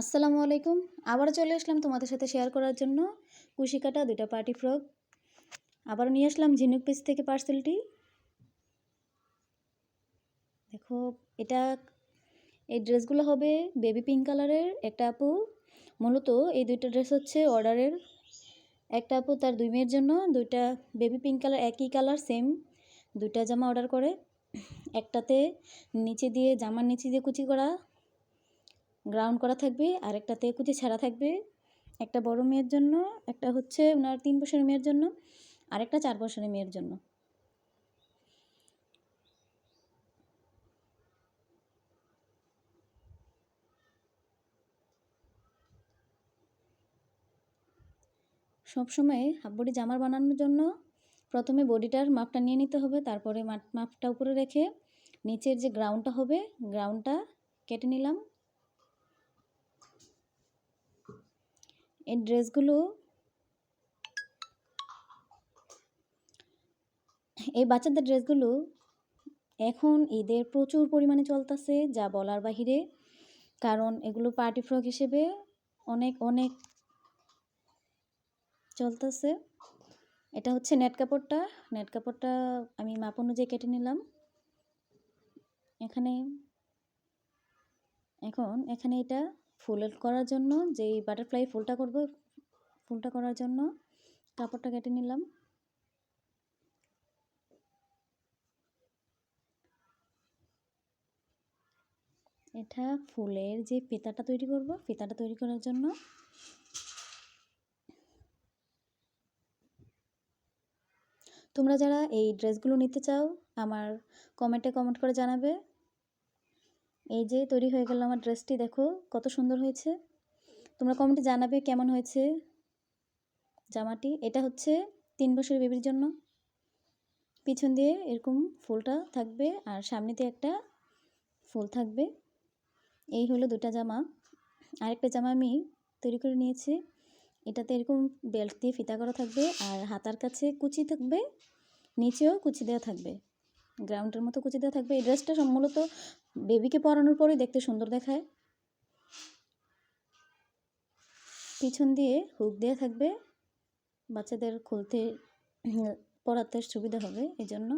আসসালামু আলাইকুম। আবারও চলে আসলাম তোমাদের সাথে শেয়ার করার জন্য। কুশি কাটা দুইটা পার্টি ফ্রক আবারও নিয়ে আসলাম ঝিনুক পিস থেকে পার্সেলটি দেখো, এটা, এই ড্রেসগুলো হবে বেবি পিঙ্ক কালারের একটা আপু। মূলত এই দুইটা ড্রেস হচ্ছে অর্ডারের একটা আপু তার দুই মেয়ের জন্য, দুইটা বেবি পিঙ্ক কালার একই কালার সেম দুইটা জামা অর্ডার করে। একটাতে নিচে দিয়ে, জামার নিচে দিয়ে কুচি করা। গ্রাউন্ড করা থাকবে, আর একটাতে কুচি ছাড়া থাকবে। একটা বড় মেয়ের জন্য, একটা হচ্ছে ওনার তিন বছরের মেয়ের জন্য, আর একটা চার বছরের মেয়ের জন্য। সবসময় হাফ বডি জামার বানানোর জন্য প্রথমে বডিটার মাপটা নিয়ে নিতে হবে, তারপরে মাপটা উপরে রেখে নিচের যে গ্রাউন্ডটা হবে গ্রাউন্ডটা কেটে নিলাম। এই ড্রেসগুলো এই বাচ্চাদের ড্রেসগুলো এখন ঈদের প্রচুর পরিমাণে চলতেছে, যা বলার বাহিরে। কারণ এগুলো পার্টি ফ্রক হিসেবে অনেক অনেক চলতেছে। এটা হচ্ছে নেট কাপড়টা। নেট কাপড়টা আমি মাপ অনুযায়ী কেটে নিলাম। এখানে, এখন এখানে এটা ফুল করার জন্য, যেই বাটারফ্লাই ফুলটা করব, ফুলটা করার জন্য কাপড়টা কেটে নিলাম। এটা ফুলের যে ফিতাটা তৈরি করব, ফিতাটা তৈরি করার জন্য তোমরা যারা এই ড্রেসগুলো নিতে চাও, আমার কমেন্টে কমেন্ট করে জানাবে। এই যে তৈরি হয়ে গেল আমার ড্রেসটি, দেখো কত সুন্দর হয়েছে। তোমরা কমেন্টে জানাবে কেমন হয়েছে জামাটি। এটা হচ্ছে তিন বছরের বেবির জন্য। পিছন দিয়ে এরকম ফুলটা থাকবে আর সামনেতে একটা ফুল থাকবে। এই হলো দুটা জামা। আরেকটা জামা আমি তৈরি করে নিয়েছি। এটাতে এরকম বেল্ট দিয়ে ফিতা করা থাকবে আর হাতার কাছে কুচি থাকবে, নিচেও কুচি দেওয়া থাকবে। গ্রাউন্ডের মতো কুচি দেওয়া থাকবে। এই ড্রেসটা মূলত বেবিকে পরানোর পরেই দেখতে সুন্দর দেখায়। পিছন দিয়ে হুক দেওয়া থাকবে। বাচ্চাদের খুলতে পরাতে সুবিধা হবে এই জন্য